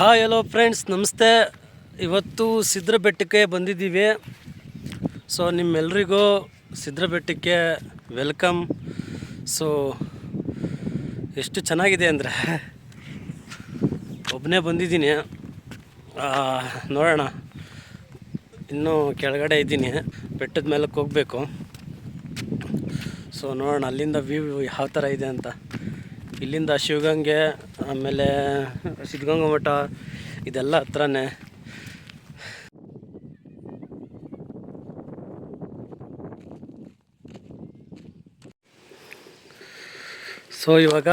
Hi hello friends ನಮಸ್ತೆ. ಇವತ್ತು ಸಿದ್ರ ಬೆಟ್ಟಕ್ಕೆ ಬಂದಿದ್ದೀವಿ. ಸೊ ನಿಮ್ಮೆಲ್ರಿಗೂ ಸಿದ್ರ ಬೆಟ್ಟಕ್ಕೆ ವೆಲ್ಕಮ್ ಸೊ ಎಷ್ಟು ಚೆನ್ನಾಗಿದೆ ಅಂದರೆ ಒಬ್ಬನೇ ಬಂದಿದ್ದೀನಿ. ನೋಡೋಣ. ಇನ್ನೂ ಕೆಳಗಡೆ ಇದ್ದೀನಿ. ಬೆಟ್ಟದ ಮೇಲಕ್ಕೆ ಹೋಗಬೇಕು. ಸೊ ನೋಡೋಣ ಅಲ್ಲಿಂದ ವ್ಯೂ ಯಾವ ಥರ ಇದೆ ಅಂತ. ಇಲ್ಲಿಂದ ಶಿವಗಂಗೆ ಆಮೇಲೆ ಸಿದ್ಧಗಂಗಾ ಮಠ, ಇದೆಲ್ಲ ಹತ್ರನೇ. ಸೊ ಇವಾಗ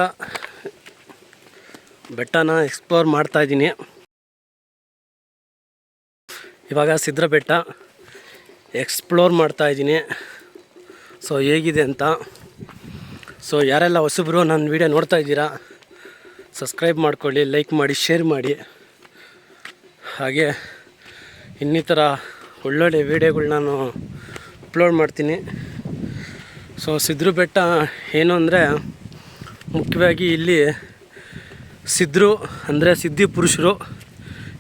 ಬೆಟ್ಟನ ಎಕ್ಸ್ಪ್ಲೋರ್ ಮಾಡ್ತಾ ಇದ್ದೀನಿ. ಇವಾಗ ಸಿದ್ರ ಬೆಟ್ಟ ಎಕ್ಸ್ಪ್ಲೋರ್ ಮಾಡ್ತಾ ಇದ್ದೀನಿ. ಸೊ ಹೇಗಿದೆ ಅಂತ. ಸೊ ಯಾರೆಲ್ಲ ಹೊಸಬ್ರು ನನ್ನ ವೀಡಿಯೋ ನೋಡ್ತಾ ಇದ್ದೀರಾ ಸಬ್ಸ್ಕ್ರೈಬ್ ಮಾಡ್ಕೊಳ್ಳಿ, ಲೈಕ್ ಮಾಡಿ, ಶೇರ್ ಮಾಡಿ. ಹಾಗೆ ಇನ್ನಿತರ ಒಳ್ಳೊಳ್ಳೆ ವೀಡಿಯೋಗಳು ನಾನು ಅಪ್ಲೋಡ್ ಮಾಡ್ತೀನಿ. ಸೊ, ಸಿದ್ರು ಬೆಟ್ಟ ಏನು ಅಂದರೆ ಮುಖ್ಯವಾಗಿ ಇಲ್ಲಿ ಸಿದ್ರು ಅಂದರೆ ಸಿದ್ಧಿ ಪುರುಷರು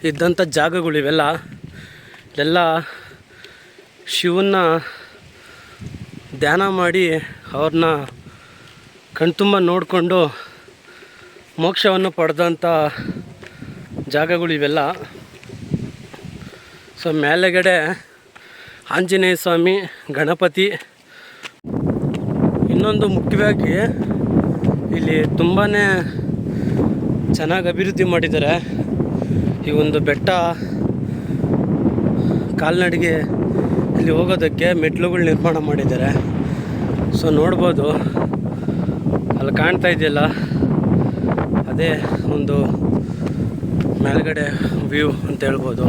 ಇದ್ದಂಥ ಜಾಗಗಳು ಇವೆಲ್ಲ ಎಲ್ಲ ಶಿವನ್ನ ಧ್ಯಾನ ಮಾಡಿ ಅವ್ರನ್ನ ಕಣ್ತುಂಬ ನೋಡಿಕೊಂಡು ಮೋಕ್ಷವನ್ನು ಪಡೆದಂಥ ಜಾಗಗಳು ಇವೆಲ್ಲ. ಸೊ, ಮೇಲೆಗಡೆ ಆಂಜನೇಯ ಸ್ವಾಮಿ, ಗಣಪತಿ. ಇನ್ನೊಂದು ಮುಖ್ಯವಾಗಿ ಇಲ್ಲಿ ತುಂಬಾ ಚೆನ್ನಾಗಿ ಅಭಿವೃದ್ಧಿ ಮಾಡಿದ್ದಾರೆ. ಈ ಒಂದು ಬೆಟ್ಟ ಕಾಲ್ನಡಿಗೆ ಇಲ್ಲಿ ಹೋಗೋದಕ್ಕೆ ಮೆಟ್ಲುಗಳು ನಿರ್ಮಾಣ ಮಾಡಿದ್ದಾರೆ. ಸೊ, ನೋಡ್ಬೋದು. ಅಲ್ಲಿ ಕಾಣ್ತಾ ಇದೆಯಲ್ಲ. ಅದೇ ಒಂದು ಮೇಲ್ಗಡೆ ವ್ಯೂ ಅಂತ ಹೇಳ್ಬೋದು.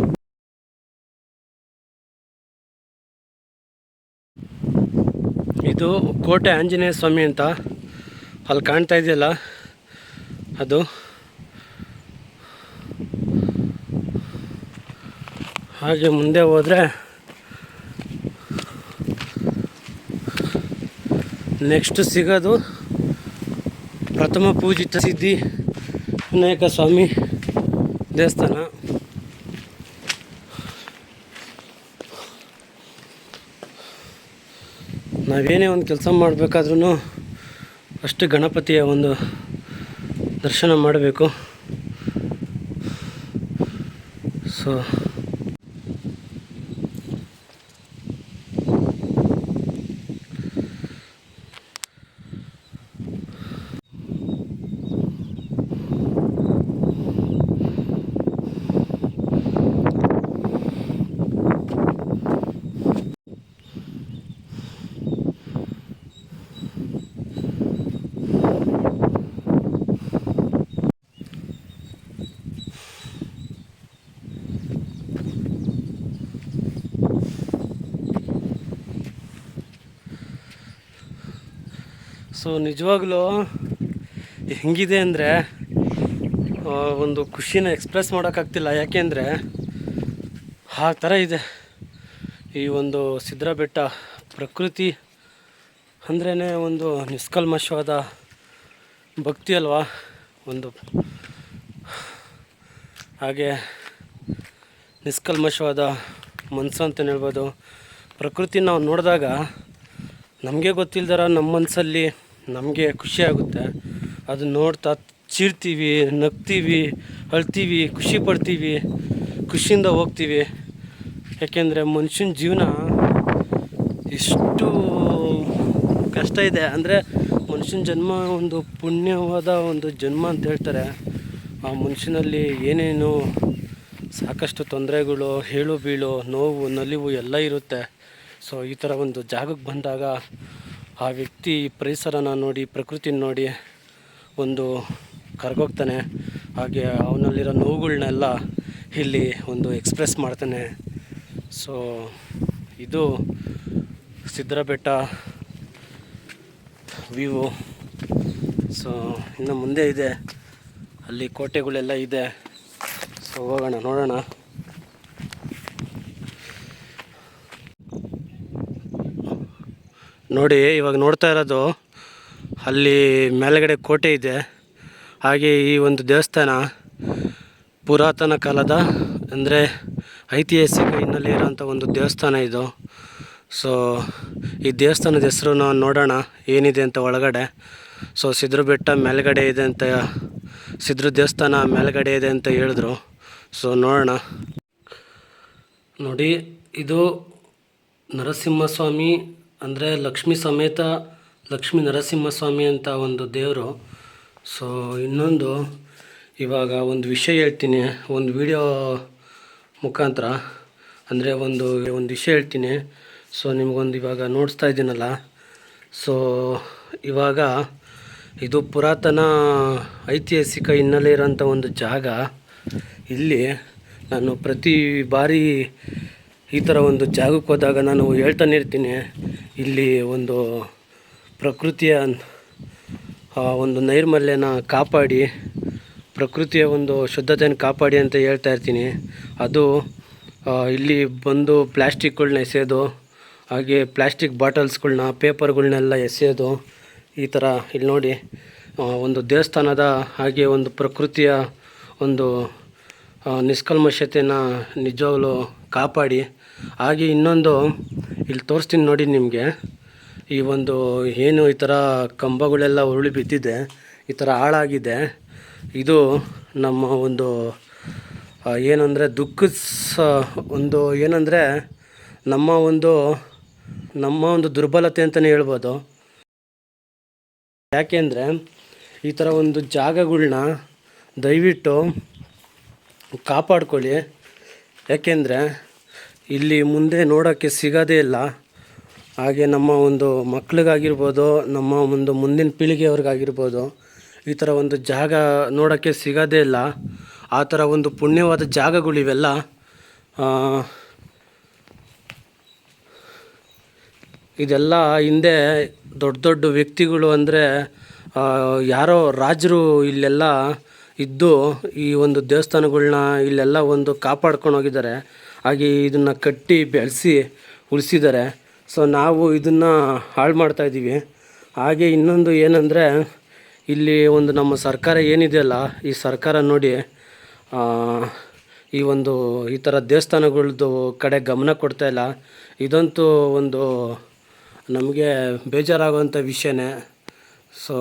ಇದು ಕೋಟೆ ಆಂಜನೇಯ ಸ್ವಾಮಿ ಅಂತ ಅಲ್ಲಿ ಕಾಣ್ತಾ ಇದೆಯಲ್ಲ? ಅದು. ಹಾಗೆ ಮುಂದೆ ಹೋದರೆ ನೆಕ್ಸ್ಟ್ ಸಿಗೋದು ಪ್ರಥಮ ಪೂಜಿತ ಸಿದ್ಧಿ ವಿನಾಯಕ ಸ್ವಾಮಿ ದೇವಸ್ಥಾನ. ನಾವೇನೇ ಒಂದು ಕೆಲಸ ಮಾಡಬೇಕಾದ್ರೂ ಅಷ್ಟು ಗಣಪತಿಯ ಒಂದು ದರ್ಶನ ಮಾಡಬೇಕು. ಸೊ ಸೊ ನಿಜವಾಗ್ಲೂ ಹೆಂಗಿದೆ ಅಂದರೆ ಒಂದು ಖುಷಿನ ಎಕ್ಸ್ಪ್ರೆಸ್ ಮಾಡೋಕ್ಕಾಗ್ತಿಲ್ಲ. ಯಾಕೆಂದರೆ ಆ ಥರ ಇದೆ. ಈ ಒಂದು ಸಿದ್ರಾ ಬೆಟ್ಟ ಪ್ರಕೃತಿ ಅಂದ್ರೇ ಒಂದು ನಿಷ್ಕಲ್ಮಶವಾದ ಭಕ್ತಿ ಅಲ್ವಾ? ಒಂದು ಹಾಗೆ ನಿಷ್ಕಲ್ಮಶವಾದ ಮನಸ್ಸು ಅಂತಲೇ ಹೇಳ್ಬೋದು. ಪ್ರಕೃತಿ ನಾವು ನೋಡಿದಾಗ ನಮಗೆ ಗೊತ್ತಿಲ್ದರ ನಮ್ಮ ಮನಸ್ಸಲ್ಲಿ ನಮಗೆ ಖುಷಿ ಆಗುತ್ತೆ. ಅದು ನೋಡ್ತಾ ಚೀರ್ತೀವಿ, ನಗ್ತೀವಿ, ಅಳ್ತೀವಿ, ಖುಷಿ ಪಡ್ತೀವಿ, ಖುಷಿಯಿಂದ ಹೋಗ್ತೀವಿ. ಯಾಕೆಂದರೆ ಮನುಷ್ಯನ ಜೀವನ ಎಷ್ಟು ಕಷ್ಟ ಇದೆ. ಅಂದರೆ ಮನುಷ್ಯನ ಜನ್ಮ ಒಂದು ಪುಣ್ಯವಾದ ಒಂದು ಜನ್ಮ ಅಂತ ಹೇಳ್ತಾರೆ. ಆ ಮನುಷ್ಯನಲ್ಲಿ ಏನೇನು ಸಾಕಷ್ಟು ತೊಂದರೆಗಳು, ಹೇಳು ಬೀಳು, ನೋವು, ನಲಿವು ಎಲ್ಲ ಇರುತ್ತೆ. ಸೊ ಈ ಥರ ಒಂದು ಜಾಗಕ್ಕೆ ಬಂದಾಗ ಆ ವ್ಯಕ್ತಿ ಪರಿಸರನ ನೋಡಿ, ಪ್ರಕೃತಿನ ನೋಡಿ ಒಂದು ಕರ್ಗೋಗ್ತಾನೆ. ಹಾಗೆ ಅವನಲ್ಲಿರೋ ನೋವುಗಳನ್ನೆಲ್ಲ ಇಲ್ಲಿ ಒಂದು ಎಕ್ಸ್ಪ್ರೆಸ್ ಮಾಡ್ತಾನೆ. ಸೊ ಇದು ಸಿದ್ಧರ ಬೆಟ್ಟ ವ್ಯೂ ಸೊ ಇನ್ನು ಮುಂದೆ ಇದೆ. ಅಲ್ಲಿ ಕೋಟೆಗಳೆಲ್ಲ ಇದೆ. ಸೊ ಹೋಗೋಣ, ನೋಡೋಣ. ನೋಡಿ, ಇವಾಗ ನೋಡ್ತಾ ಇರೋದು ಅಲ್ಲಿ ಮೇಲ್ಗಡೆ ಕೋಟೆ ಇದೆ. ಹಾಗೆ ಈ ಒಂದು ದೇವಸ್ಥಾನ ಪುರಾತನ ಕಾಲದ, ಅಂದರೆ ಐತಿಹಾಸಿಕ ಹಿನ್ನೆಲೆ ಇರೋಂಥ ಒಂದು ದೇವಸ್ಥಾನ ಇದು. ಸೊ ಈ ದೇವಸ್ಥಾನದ ಹೆಸರು ನಾವು ನೋಡೋಣ, ಏನಿದೆ ಅಂತ ಒಳಗಡೆ. ಸೊ ಸಿದ್ರ ಬೆಟ್ಟ ಮೇಲ್ಗಡೆ ಇದೆ ಅಂತ, ಸಿದ್ರ ದೇವಸ್ಥಾನ ಮೇಲ್ಗಡೆ ಇದೆ ಅಂತ ಹೇಳಿದ್ರು. ಸೊ ನೋಡೋಣ. ನೋಡಿ, ಇದು ನರಸಿಂಹಸ್ವಾಮಿ ಅಂದರೆ ಲಕ್ಷ್ಮೀ ಸಮೇತ ಲಕ್ಷ್ಮೀ ನರಸಿಂಹಸ್ವಾಮಿ ಅಂತ ಒಂದು ದೇವರು. ಸೊ ಇನ್ನೊಂದು ಇವಾಗ ಒಂದು ವಿಷಯ ಹೇಳ್ತೀನಿ, ಒಂದು ವಿಡಿಯೋ ಮುಖಾಂತರ. ಅಂದರೆ ಒಂದು ಒಂದು ವಿಷಯ ಹೇಳ್ತೀನಿ. ಸೊ ನಿಮಗೊಂದು ಇವಾಗ ನೋಡಿಸ್ತಾ ಇದ್ದೀನಲ್ಲ. ಸೊ ಇವಾಗ ಇದು ಪುರಾತನ ಐತಿಹಾಸಿಕ ಹಿನ್ನೆಲೆ ಇರೋಂಥ ಒಂದು ಜಾಗ. ಇಲ್ಲಿ ನಾನು ಪ್ರತಿ ಬಾರಿ ಈ ಥರ ಒಂದು ಜಾಗಕ್ಕೆ ಹೋದಾಗ ನಾನು ಹೇಳ್ತಾನೆ ಇರ್ತೀನಿ. ಇಲ್ಲಿ ಒಂದು ಪ್ರಕೃತಿಯ ಒಂದು ನೈರ್ಮಲ್ಯನ ಕಾಪಾಡಿ, ಪ್ರಕೃತಿಯ ಒಂದು ಶುದ್ಧತೆಯನ್ನು ಕಾಪಾಡಿ ಅಂತ ಹೇಳ್ತಾ ಇರ್ತೀನಿ. ಅದು ಇಲ್ಲಿ ಬಂದು ಪ್ಲ್ಯಾಸ್ಟಿಕ್ಗಳ್ನ ಎಸೆಯೋದು, ಹಾಗೆ ಪ್ಲ್ಯಾಸ್ಟಿಕ್ ಬಾಟಲ್ಸ್ಗಳ್ನ, ಪೇಪರ್ಗಳ್ನೆಲ್ಲ ಎಸೆಯೋದು, ಈ ಥರ ಇಲ್ಲಿ ನೋಡಿ ಒಂದು ದೇವಸ್ಥಾನದ ಹಾಗೆ ಒಂದು ಪ್ರಕೃತಿಯ ಒಂದು ನಿಷ್ಕಲ್ಮಶತೆಯನ್ನು ನಿಜವಾಗಲೂ ನಿಜವಾಗ್ಲೂ ಕಾಪಾಡಿ ಹಾಗೆ ಇನ್ನೊಂದು ಇಲ್ಲಿ ತೋರಿಸ್ತೀನಿ ನೋಡಿ ನಿಮಗೆ. ಈ ಒಂದು ಏನು ಈ ಥರ ಕಂಬಗಳೆಲ್ಲ ಉರುಳಿ ಬಿದ್ದಿದೆ, ಈ ಥರ ಹಾಳಾಗಿದೆ. ಇದು ನಮ್ಮ ಒಂದು ಏನಂದರೆ ದುಃಖದ ಒಂದು ಏನಂದರೆ ನಮ್ಮ ಒಂದು ನಮ್ಮ ಒಂದು ದುರ್ಬಲತೆ ಅಂತಲೇ ಹೇಳ್ಬೋದು. ಯಾಕೆಂದರೆ ಈ ಥರ ಒಂದು ಜಾಗಗಳನ್ನ ದಯವಿಟ್ಟು ಕಾಪಾಡ್ಕೊಳ್ಳಿ. ಯಾಕೆಂದರೆ ಇಲ್ಲಿ ಮುಂದೆ ನೋಡೋಕ್ಕೆ ಸಿಗೋದೇ ಇಲ್ಲ. ಹಾಗೆ ನಮ್ಮ ಒಂದು ಮಕ್ಳಿಗಾಗಿರ್ಬೋದು, ನಮ್ಮ ಒಂದು ಮುಂದಿನ ಪೀಳಿಗೆಯವ್ರಿಗಾಗಿರ್ಬೋದು, ಈ ಥರ ಒಂದು ಜಾಗ ನೋಡೋಕ್ಕೆ ಸಿಗೋದೇ ಇಲ್ಲ. ಆ ಥರ ಒಂದು ಪುಣ್ಯವಾದ ಜಾಗಗಳಿವೆಲ್ಲ. ಇದೆಲ್ಲ ಹಿಂದೆ ದೊಡ್ಡ ದೊಡ್ಡ ವ್ಯಕ್ತಿಗಳು ಅಂದರೆ ಯಾರೋ ರಾಜರು ಇಲ್ಲೆಲ್ಲ ಇದ್ದು ಈ ಒಂದು ದೇವಸ್ಥಾನಗಳನ್ನ ಇಲ್ಲೆಲ್ಲ ಒಂದು ಕಾಪಾಡ್ಕೊಂಡು ಹೋಗಿದ್ದಾರೆ. ಹಾಗೆ ಇದನ್ನು ಕಟ್ಟಿ ಬೆಳೆಸಿ ಉಳಿಸಿದ್ದಾರೆ ಸೊ ನಾವು ಇದನ್ನು ಹಾಳು ಮಾಡ್ತಾಯಿದ್ದೀವಿ ಹಾಗೆ ಇನ್ನೊಂದು ಏನಂದರೆ, ಇಲ್ಲಿ ಒಂದು ನಮ್ಮ ಸರ್ಕಾರ ಏನಿದೆಯಲ್ಲ, ಈ ಸರ್ಕಾರ ನೋಡಿ ಈ ಒಂದು, ಈ ಥರ ದೇವಸ್ಥಾನಗಳದ್ದು ಕಡೆ ಗಮನ ಕೊಡ್ತಾ ಇಲ್ಲ. ಇದಂತೂ ಒಂದು ನಮಗೆ ಬೇಜಾರಾಗುವಂಥ ವಿಷಯನೇ. ಸೊ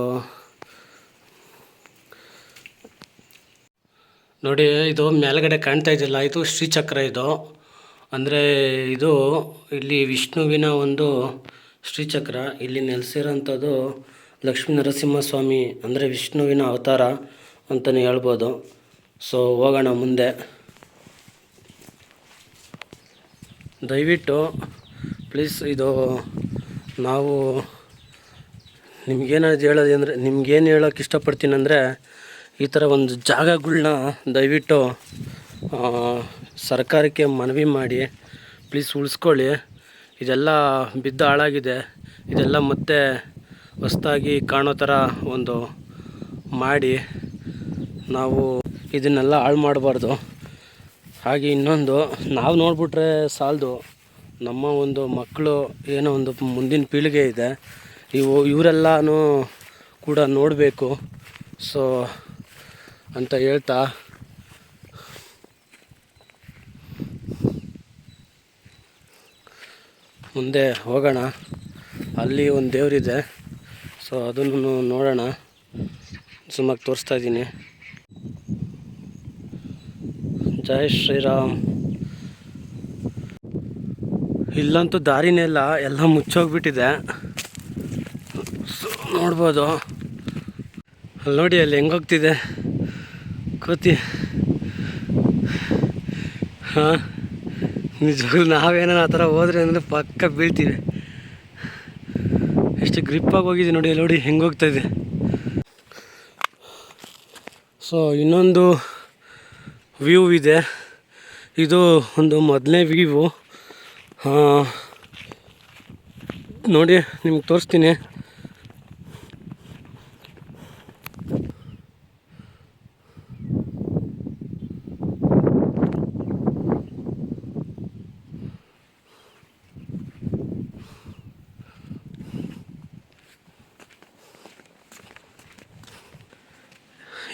ನೋಡಿ, ಇದು ಮೇಲ್ಗಡೆ ಕಾಣ್ತಾ ಇದೆಯಲ್ಲ, ಇದು ಶ್ರೀಚಕ್ರ ಇದು. ಅಂದರೆ ಇದು ಇಲ್ಲಿ ವಿಷ್ಣುವಿನ ಒಂದು ಶ್ರೀಚಕ್ರ, ಇಲ್ಲಿ ನೆಲೆಸಿರೋಂಥದ್ದು ಲಕ್ಷ್ಮೀ ನರಸಿಂಹಸ್ವಾಮಿ ಅಂದರೆ ವಿಷ್ಣುವಿನ ಅವತಾರ ಅಂತಲೇ ಹೇಳ್ಬೋದು. ಸೊ ಹೋಗೋಣ ಮುಂದೆ. ದಯವಿಟ್ಟು ಪ್ಲೀಸ್ ಇದು ನಾವು ನಿಮ್ಗೇನಾದ್ರು ಹೇಳೋದು ಅಂದರೆ, ನಿಮ್ಗೇನು ಹೇಳೋಕೆ ಇಷ್ಟಪಡ್ತೀನಿ ಅಂದರೆ ಈ ಥರ ಒಂದು ಜಾಗಗಳನ್ನ ದಯವಿಟ್ಟು ಸರ್ಕಾರಕ್ಕೆ ಮನವಿ ಮಾಡಿ ಪ್ಲೀಸ್ ಉಳಿಸ್ಕೊಳ್ಳಿ. ಇದೆಲ್ಲ ಬಿದ್ದು ಹಾಳಾಗಿದೆ. ಇದೆಲ್ಲ ಮತ್ತೆ ಹೊಸ್ದಾಗಿ ಕಾಣೋ ಥರ ಒಂದು ಮಾಡಿ ನಾವು ಇದನ್ನೆಲ್ಲ ಹಾಳು ಮಾಡಬಾರ್ದು. ಹಾಗೆ ಇನ್ನೊಂದು, ನಾವು ನೋಡಿಬಿಟ್ರೆ ಸಾಲದು. ನಮ್ಮ ಒಂದು ಮಕ್ಕಳು ಏನೋ ಒಂದು ಮುಂದಿನ ಪೀಳಿಗೆ ಇದೆ. ಇವು, ಇವರೆಲ್ಲನೂ ಕೂಡ ನೋಡಬೇಕು. ಸೊ ಅಂತ ಹೇಳ್ತಾ ಮುಂದೆ ಹೋಗೋಣ. ಅಲ್ಲಿ ಒಂದು ದೇವರಿದೆ. ಸೊ ಅದನ್ನು ನೋಡೋಣ. ಸುಮಾರು ತೋರಿಸ್ತಾ ಇದ್ದೀನಿ. ಜೈ ಶ್ರೀರಾಮ್. ಇಲ್ಲಂತೂ ದಾರಿನೆಲ್ಲ ಎಲ್ಲ ಮುಚ್ಚೋಗ್ಬಿಟ್ಟಿದೆ. ಸೊ ನೋಡ್ಬೋದು. ಅಲ್ಲಿ ನೋಡಿ, ಅಲ್ಲಿ ಹೆಂಗೋಗ್ತಿದೆ. ಕೂತಿ. ಹಾಂ? ನಿಜವಾಗ್ಲೂ ನಾವೇನೋ ಆ ಥರ ಹೋದ್ರೆ ಅಂದರೆ ಪಕ್ಕ ಬೀಳ್ತೀವಿ. ಎಷ್ಟು ಗ್ರಿಪ್ಪಾಗಿ ಹೋಗಿದೆ ನೋಡಿ ನೋಡಿ ಹೆಂಗೋಗ್ತಾ ಇದೆ. ಸೊ ಇನ್ನೊಂದು ವ್ಯೂ ಇದೆ. ಇದು ಒಂದು ಮೊದಲನೇ ವ್ಯೂ ನೋಡಿ, ನಿಮ್ಗೆ ತೋರಿಸ್ತೀನಿ.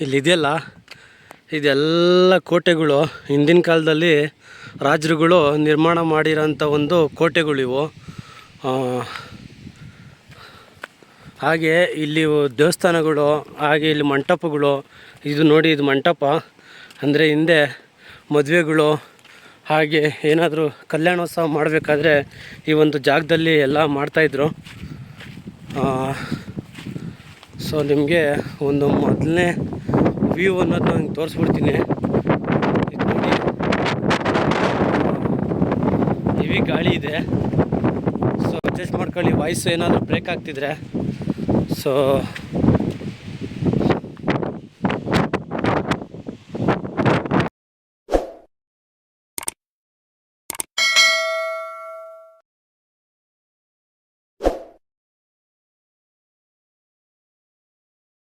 ಇಲ್ಲಿದೆಯಲ್ಲ? ಇದೆಲ್ಲ ಕೋಟೆಗಳು. ಹಿಂದಿನ ಕಾಲದಲ್ಲಿ ರಾಜರುಗಳು ನಿರ್ಮಾಣ ಮಾಡಿರೋಂಥ ಒಂದು ಕೋಟೆಗಳಿವು ಹಾಗೆ ಇಲ್ಲಿ ದೇವಸ್ಥಾನಗಳು, ಹಾಗೆ ಇಲ್ಲಿ ಮಂಟಪಗಳು. ಇದು ನೋಡಿ ಇದು ಮಂಟಪ. ಅಂದರೆ ಹಿಂದೆ ಮದುವೆಗಳು, ಹಾಗೆ ಏನಾದರೂ ಕಲ್ಯಾಣೋತ್ಸವ ಮಾಡಬೇಕಾದ್ರೆ ಈ ಒಂದು ಜಾಗದಲ್ಲಿ ಎಲ್ಲ ಮಾಡ್ತಾಯಿದ್ರು ಸೊ ನಿಮಗೆ ಒಂದು ಮೊದಲನೇ ವ್ಯೂ ಅನ್ನೋದು ನಂಗೆ ತೋರಿಸ್ಬಿಡ್ತೀನಿ. ಇದು ಗಾಳಿ ಇದೆ. ಸೊ ಅಡ್ಜಸ್ಟ್ ಮಾಡ್ಕೊಳ್ಳಿ ವಾಯ್ಸು ಏನಾದರೂ ಬ್ರೇಕ್ ಆಗ್ತಿದ್ರೆ. ಸೊ